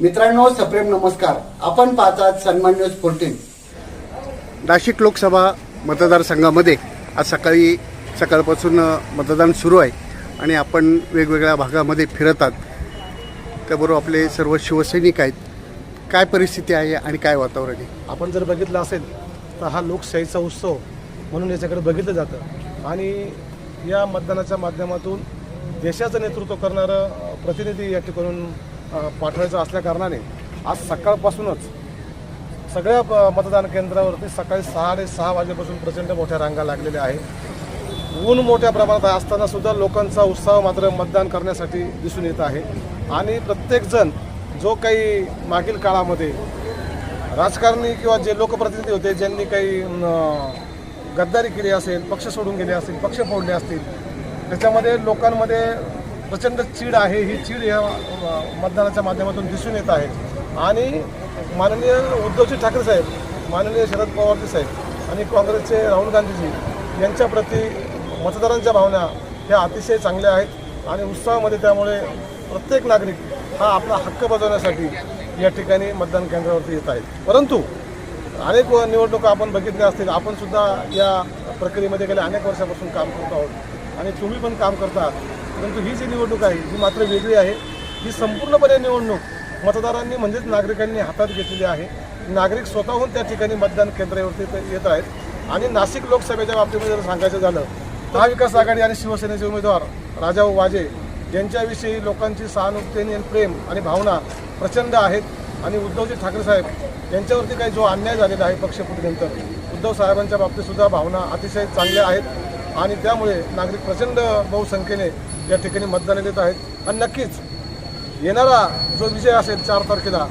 मित्रांनो सप्रेम नमस्कार. आपण पाहतात सन्मान न्यूज फोर्टीन नाशिक लोकसभा मतदारसंघामध्ये आज सकाळी सकाळपासून मतदान सुरू आहे आणि आपण वेगवेगळ्या भागामध्ये फिरतात त्याबरोबर आपले सर्व शिवसैनिक आहेत. काय परिस्थिती आहे आणि काय वातावरण आहे? आपण जर बघितलं असेल तर हा लोकशाहीचा उत्सव म्हणून याच्याकडे बघितलं जातं. आणि या मतदानाच्या माध्यमातून देशाचं नेतृत्व करणारं प्रतिनिधी या ठिकाणून पाठवायचं असल्याकारणाने आज सकाळपासूनच सगळ्या मतदान केंद्रावरती सकाळी साडेसहा वाजेपासून प्रचंड मोठ्या रांगा लागलेल्या आहेत. ऊन मोठ्या प्रमाणात असताना सुद्धा लोकांचा उत्साह मात्र मतदान करण्यासाठी दिसून येत आहे. आणि प्रत्येकजण जो काही मागील काळामध्ये राजकारणी किंवा जे लोकप्रतिनिधी होते ज्यांनी काही गद्दारी केली असेल पक्ष सोडून गेले असतील पक्ष फोडले असतील त्याच्यामध्ये लोकांमध्ये प्रचंड चीड आहे ही चीड या मतदानाच्या माध्यमातून दिसून येत आहे. आणि माननीय उद्धवजी ठाकरे साहेब माननीय शरद पवारजी साहेब आणि काँग्रेसचे राहुल गांधीजी यांच्याप्रती मतदारांच्या भावना ह्या अतिशय चांगल्या आहेत आणि उत्साहामध्ये त्यामुळे प्रत्येक नागरिक हा आपला हक्क बजावण्यासाठी या ठिकाणी मतदान केंद्रावरती येत आहेत. परंतु अनेक निवडणुका आपण बघितल्या असतील आपणसुद्धा या प्रक्रियेमध्ये गेल्या अनेक वर्षापासून काम करत आहोत. आणि तुम्ही पण काम करता. परंतु ही जी निवडणूक आहे ही मात्र वेगळी आहे. ही संपूर्णपणे निवडणूक मतदारांनी म्हणजेच नागरिकांनी हातात घेतलेली आहे. नागरिक स्वतःहून त्या ठिकाणी मतदान केंद्रावरती येत आहेत. आणि नाशिक लोकसभेच्या बाबतीमध्ये जर सांगायचं झालं महाविकास आघाडी आणि शिवसेनेचे उमेदवार राजाभाऊ वाजे यांच्याविषयी लोकांची सहानुभूती आणि प्रेम आणि भावना प्रचंड आहेत. आणि उद्धवजी ठाकरे साहेब यांच्यावरती काही जो अन्याय झालेला आहे पक्षपुटीनंतर उद्धव साहेबांच्या बाबतीत सुद्धा भावना अतिशय चांगल्या आहेत. आणि त्यामुळे नागरिक प्रचंड बहुसंख्येने या ठिकाणी मतदान देत आहेत. आणि नक्कीच येणारा जो विजय असेल चार तारखेला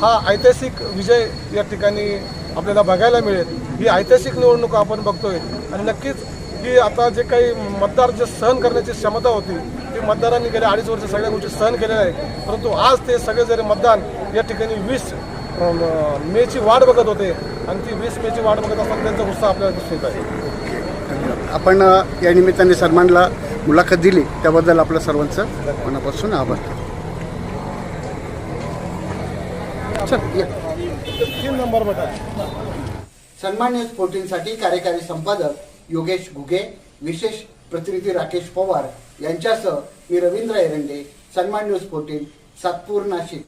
हा ऐतिहासिक विजय या ठिकाणी आपल्याला बघायला मिळेल. ही ऐतिहासिक निवडणूक आपण बघतोय. आणि नक्कीच की आता जे काही मतदार जे सहन करण्याची क्षमता होती ती मतदारांनी गेल्या अडीच वर्ष सगळ्या गोष्टी सहन केलेल्या आहेत. परंतु आज ते सगळे जरी मतदान या ठिकाणी वीस मेची वाट बघत होते. आणि ती वीस मेची वाट बघत असताना त्यांचा उत्साह आपल्याला दिसून येत आहे आपण या निमित्ताने सन्मानला मुलाखत दिली त्याबद्दल आपल्या सर्वांचं मनापासून आभार. चल या. तीन नंबर सन्मान न्यूज फोर्टीनसाठी कार्यकारी संपादक योगेश घुगे विशेष प्रतिनिधी राकेश पवार यांच्यासह मी रवींद्र एरंडे सन्मान न्यूज फोर्टीन सातपूर नाशिक.